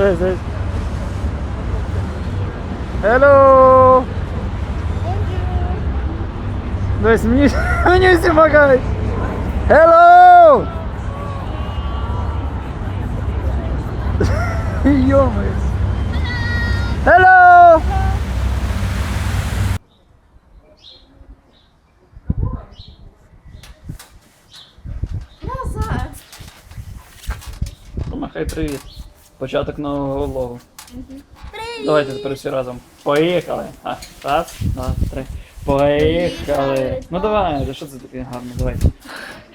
Дивись, дивись. Hello! Дивись, мені, мені всі помагають. Hello! Йомаю. Hello! Назад. Помахай привіт. Початок нового влогу. Давайте тепер всі разом. Поїхали. А, раз, два, три. Поїхали. Ну давай, що це таке гарно, давайте.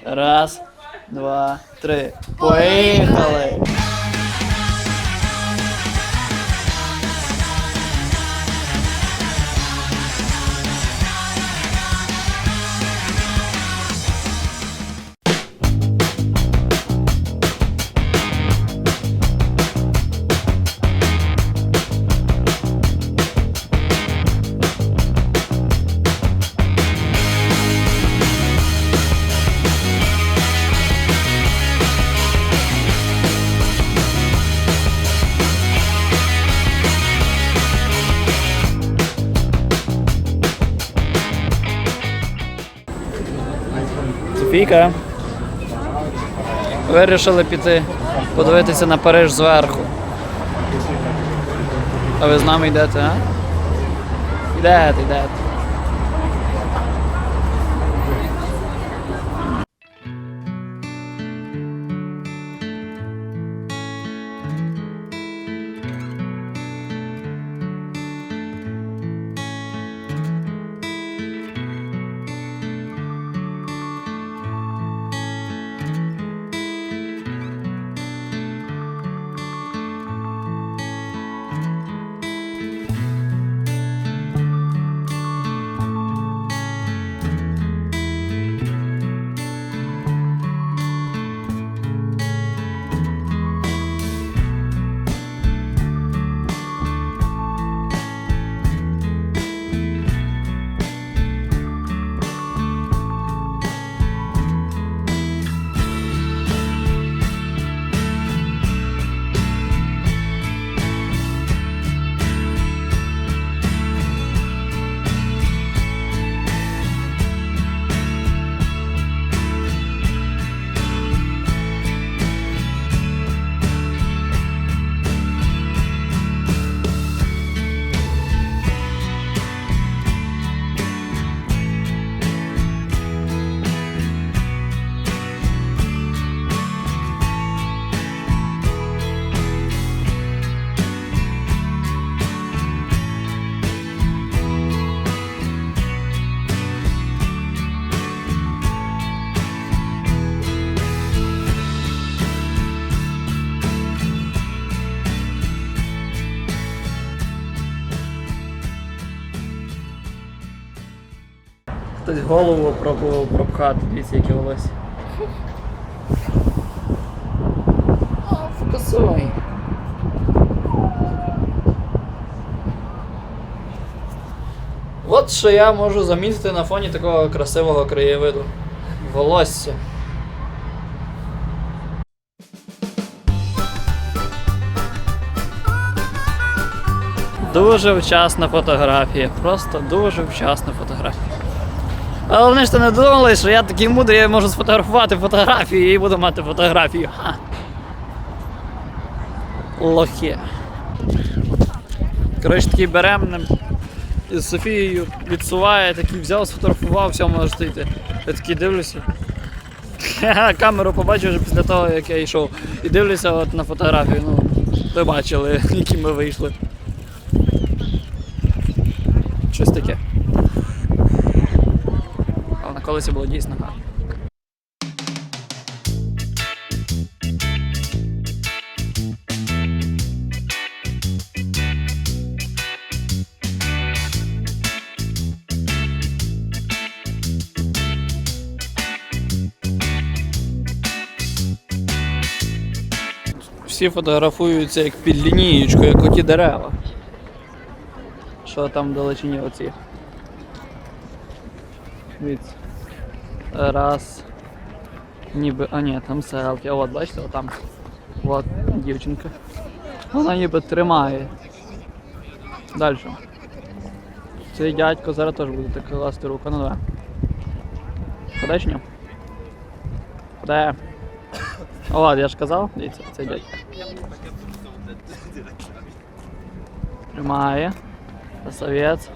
Раз, два, три. Поїхали. Софійка. Вирішили піти подивитися на Париж зверху. А ви з нами йдете, а? Йдете, йдете. Голову пробував пропхати, дивіться, яке волосся. Фокусуй. От що я можу замітити на фоні такого красивого краєвиду. Волосся. Дуже вчасна фотографія. Просто дуже вчасна фотографія. Але вони ж то не думали, що я такий мудрий, я можу сфотографувати фотографію і буду мати фотографію. Ха. Лохи. Коротше, такий берем з Софією відсуває, такий взяв, сфотографував, все може стоїти. Я такий дивлюся. Камеру побачив вже після того, як я йшов. І дивлюся от на фотографію. Ну, ви бачили, які ми вийшли. Щось таке. На колесі було дійсно гарно. Всі фотографуються як під лінієчку, як оті дерева. Що там в далечині оці? Дивіться. Раз. Ніби. А ні, там селфі. От бачите, отам. От дівчинка. Вона ніби тримає. Далі. Цей дядько зараз теж буде так класти руку. Ну давай. Ходе чи ні? Ходе. О, ладно, я ж казав, дивіться, цей дядько. Тримає. Красавець.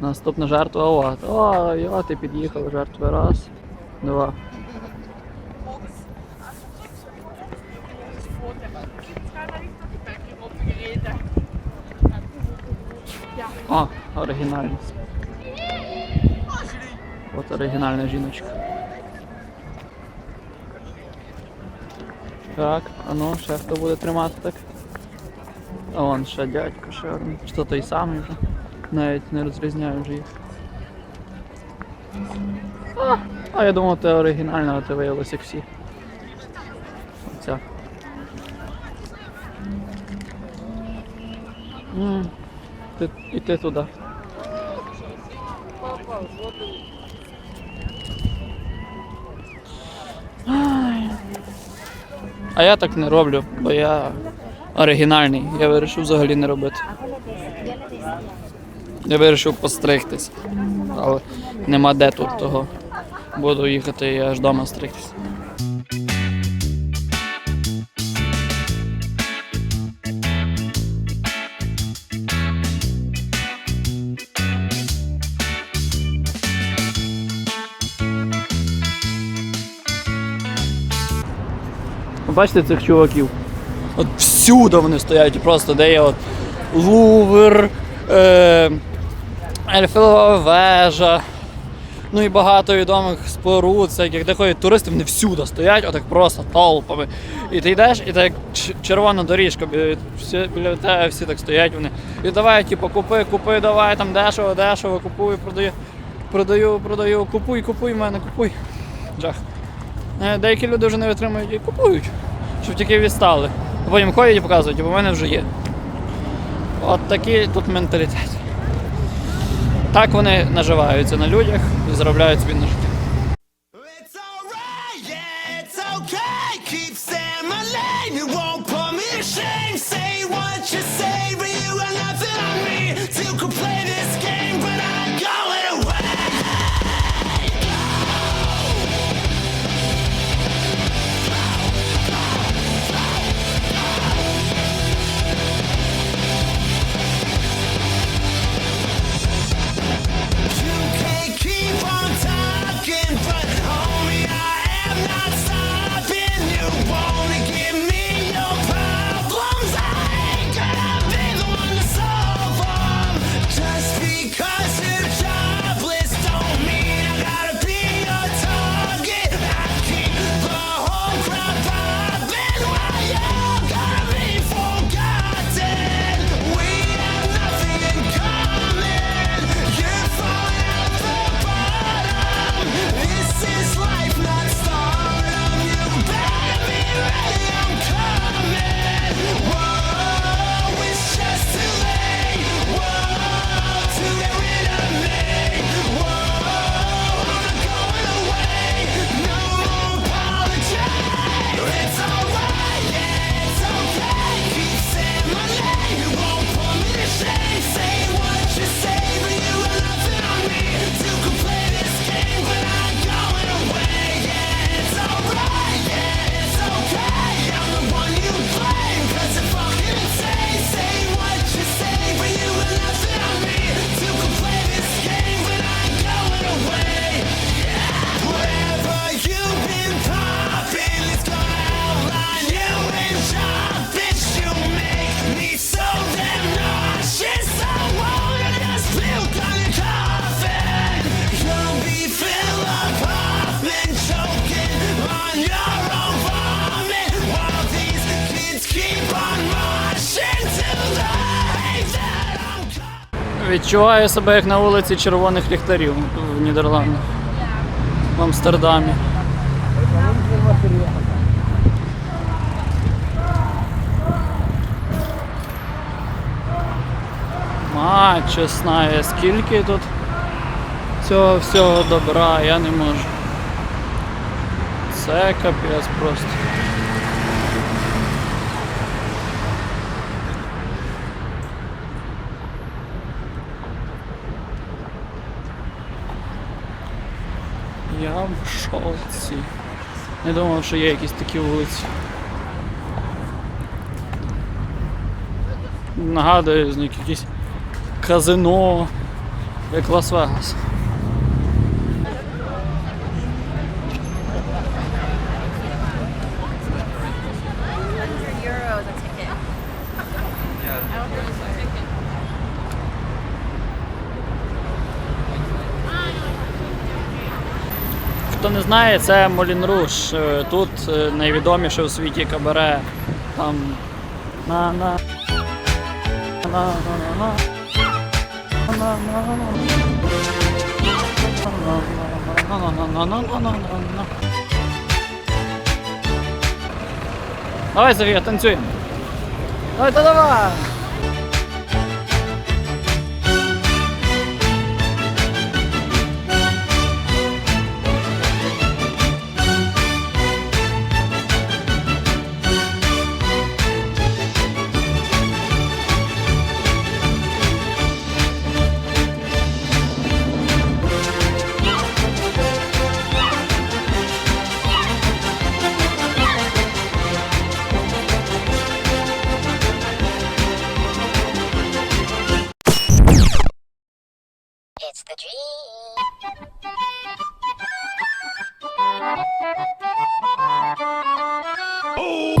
Наступна жертва от. О, йо, ти під'їхав жертви. Раз, два. О, оригінальність. От оригінальна жіночка. Так, а ну, ще хто буде тримати так? А вон ще дядько, ще один. То той самий вже? Навіть не розрізняю вже їх. А, а я думав, це оригінальна, а це виявилося як всі. Оця. М, Ти, і ти туди. А я так не роблю, бо я оригінальний. Я вирішив взагалі не робити. Я вирішив постригтись. Але нема де тут того. Буду їхати і аж вдома стригтись. Бачите цих чуваків? От всюди вони стоять, просто де є от Лувр, е, Ельфелова вежа, ну і багато відомих споруд, всяких, де ходять туристи, вони всюди стоять, отак просто толпами. І ти йдеш, і так червона доріжка, всі, біля тебе всі так стоять вони. І давай, типу, купи, купи, давай там дешево, дешево, купуй, продаю, продаю, продаю, купуй, купуй в мене, купуй. Жах. Е, Деякі люди вже не витримують і купують, щоб тільки відстали. А потім ходять і показують, бо в мене вже є. От такий тут менталітет. Так вони наживаються на людях і заробляють собі на життя. Відчуваю себе як на вулиці червоних ліхтарів в Нідерландах. В Амстердамі. Мать чесна, скільки тут цього всього добра, я не можу. Це капець просто. Я в шоці. Не думав, що є якісь такі вулиці. Нагадую, з них якісь казино, як Лас-Вегас. Не знає, це Молін Руш. Е, Тут е, найвідоміше у світі кабаре. Там Давай, Софія, танцюємо. Давай, та давай! It's the dream. Oh!